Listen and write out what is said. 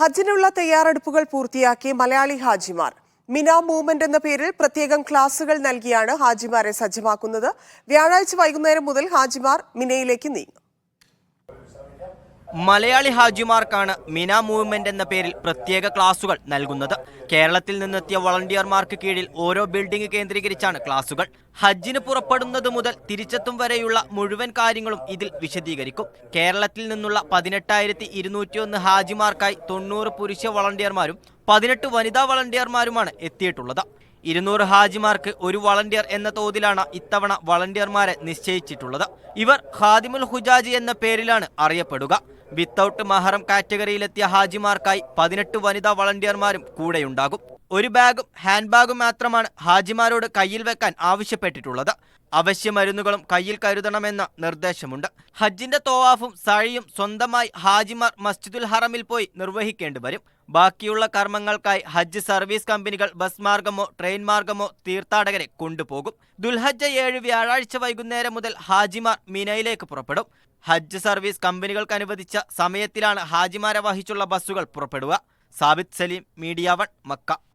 ഹജ്ജിനുള്ള തയ്യാറെടുപ്പുകൾ പൂർത്തിയാക്കി മലയാളി ഹാജിമാർ. മിന മൂവ്മെന്റ് എന്ന പേരിൽ പ്രത്യേകം ക്ലാസുകൾ നൽകിയാണ് ഹാജിമാരെ സജ്ജമാക്കുന്നത്. വ്യാഴാഴ്ച വൈകുന്നേരം മുതൽ ഹാജിമാർ മിനയിലേക്ക് നീങ്ങും. മലയാളി ഹാജിമാർക്കാണ് മിന മൂവ്മെന്റ് എന്ന പേരിൽ പ്രത്യേക ക്ലാസുകൾ നൽകുന്നത്. കേരളത്തിൽ നിന്നെത്തിയ വളണ്ടിയർമാർക്ക് കീഴിൽ ഓരോ ബിൽഡിംഗ് കേന്ദ്രീകരിച്ചാണ് ക്ലാസുകൾ. ഹജ്ജിന് പുറപ്പെടുന്നത് മുതൽ തിരിച്ചെത്തും വരെയുള്ള മുഴുവൻ കാര്യങ്ങളും ഇതിൽ വിശദീകരിക്കും. കേരളത്തിൽ നിന്നുള്ള പതിനെട്ടായിരത്തി ഇരുന്നൂറ്റിയൊന്ന് ഹാജിമാർക്കായി തൊണ്ണൂറ് പുരുഷ വളണ്ടിയർമാരും പതിനെട്ട് വനിതാ വളണ്ടിയർമാരുമാണ് എത്തിയിട്ടുള്ളത്. ഇരുന്നൂറ് ഹാജിമാർക്ക് ഒരു വളണ്ടിയർ എന്ന തോതിലാണ് ഇത്തവണ വളണ്ടിയർമാരെ നിശ്ചയിച്ചിട്ടുള്ളത്. ഇവർ ഖാദിമുൽ ഹുജാജി എന്ന പേരിലാണ് അറിയപ്പെടുക. വിത്തൌട്ട് മഹറം കാറ്റഗറിയിലെത്തിയ ഹാജിമാർക്കായി പതിനെട്ട് വനിതാ വളണ്ടിയർമാരും കൂടെയുണ്ടാകും. ഒരു ബാഗും ഹാൻഡ് ബാഗും മാത്രമാണ് ഹാജിമാരോട് കയ്യിൽ വെക്കാൻ ആവശ്യപ്പെട്ടിട്ടുള്ളത്. അവശ്യ മരുന്നുകളും കയ്യിൽ കരുതണമെന്ന നിർദ്ദേശമുണ്ട്. ഹജ്ജിന്റെ തോവാഫും സഴിയും സ്വന്തമായി ഹാജിമാർ മസ്ജിദുൽ ഹറമിൽ പോയി നിർവഹിക്കേണ്ടി വരും. ബാക്കിയുള്ള കർമ്മങ്ങൾക്കായി ഹജ്ജ് സർവീസ് കമ്പനികൾ ബസ് മാർഗമോ ട്രെയിൻ മാർഗമോ തീർത്ഥാടകരെ കൊണ്ടുപോകും. ദുൽഹജ്ജ ഏഴ് വ്യാഴാഴ്ച വൈകുന്നേരം മുതൽ ഹാജിമാർ മിനയിലേക്ക് പുറപ്പെടും. ഹജ്ജ് സർവീസ് കമ്പനികൾക്ക് അനുവദിച്ച സമയത്തിലാണ് ഹാജിമാരെ വഹിച്ചുള്ള ബസ്സുകൾ പുറപ്പെടുക. Sabith Saleem media one Makkah.